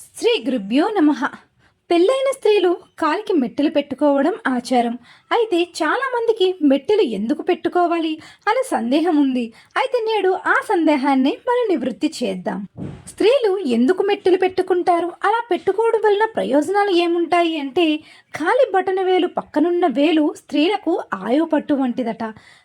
శ్రీ గురుభ్యో నమ. పెళ్ళైన స్త్రీలు కాలికి మెట్టెలు పెట్టుకోవడం ఆచారం. అయితే చాలామందికి మెట్టెలు ఎందుకు పెట్టుకోవాలి? అనే సందేహం ఉంది. అయితే నేడు ఆ సందేహాన్ని మనం నివృత్తి చేద్దాం. స్త్రీలు ఎందుకు మెట్టులు పెట్టుకుంటారు? అలా పెట్టుకోవడం వలన ప్రయోజనాలు ఏముంటాయి అంటే కాలి బటన వేలు పక్కనున్న వేలు స్త్రీలకు ఆయో పట్టు వంటిదట.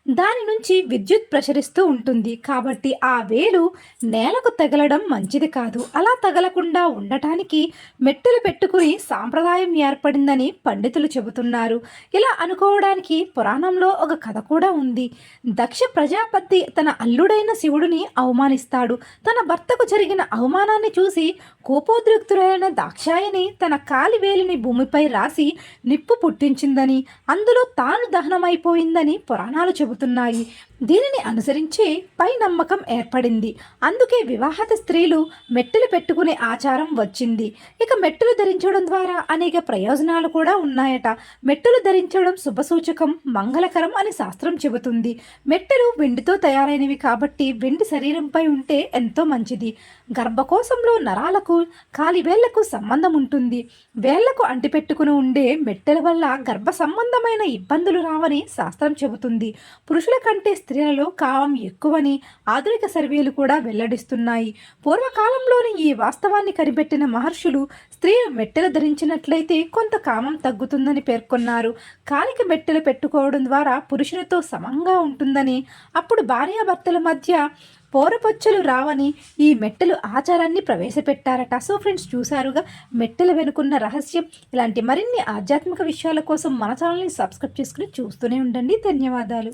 దాని నుంచి విద్యుత్ ప్రసరిస్తూ ఉంటుంది. కాబట్టి ఆ వేలు నేలకు తగలడం మంచిది కాదు. అలా తగలకుండా ఉండటానికి మెట్టులు పెట్టుకుని సాంప్రదాయం ఏర్పడిందని పండితులు చెబుతున్నారు. ఇలా అనుకోవడానికి పురాణంలో ఒక కథ కూడా ఉంది. దక్ష ప్రజాపతి తన అల్లుడైన శివుడిని అవమానిస్తాడు. తన భర్తకు జరిగిన అవమానాన్ని చూసి కోపోద్రిక్తులైన దాక్షాయని తన కాలి వేలిని భూమిపై రాసి నిప్పు పుట్టించిందని అందులో తాను దహనమైపోయిందని పురాణాలు చెబుతున్నాయి. దీనిని అనుసరించి పై నమ్మకం ఏర్పడింది. అందుకే వివాహత స్త్రీలు మెట్టెలు పెట్టుకునే ఆచారం వచ్చింది. ఇక మెట్టెలు ధరించడం ద్వారా అనేక ప్రయోజనాలు కూడా ఉన్నాయట. మెట్టెలు ధరించడం శుభసూచకం మంగళకరం అని శాస్త్రం చెబుతుంది. మెట్టెలు వెండితో తయారైనవి కాబట్టి వెండి శరీరంపై ఉంటే ఎంతో మంచిది. గర్భకోశంలో నరాలకు కాలి వేళ్ళకు సంబంధం ఉంటుంది వేళ్ళకు అంటిపెట్టుకుని ఉండే మెట్టెల వల్ల గర్భ సంబంధమైన ఇబ్బందులు రావని శాస్త్రం చెబుతుంది. పురుషుల కంటే స్త్రీలలో కామం ఎక్కువని ఆధునిక సర్వేలు కూడా వెల్లడిస్తున్నాయి. పూర్వకాలంలోని ఈ వాస్తవాన్ని కనిపెట్టిన మహర్షులు స్త్రీలు మెట్టెలు ధరించినట్లయితే కొంత కామం తగ్గుతుందని పేర్కొన్నారు. కాలికి మెట్టెలు పెట్టుకోవడం ద్వారా పురుషులతో సమంగా ఉంటుందని అప్పుడు భార్యాభర్తల మధ్య పోరపొచ్చులు రావని ఈ మెట్టెలు ఆచారాన్ని ప్రవేశపెట్టారట. సో ఫ్రెండ్స్ చూసారుగా మెట్టెలు వెనుకున్న రహస్యం. ఇలాంటి మరిన్ని ఆధ్యాత్మిక విషయాల కోసం మన ఛానల్ని సబ్స్క్రైబ్ చేసుకుని చూస్తూనే ఉండండి. ధన్యవాదాలు.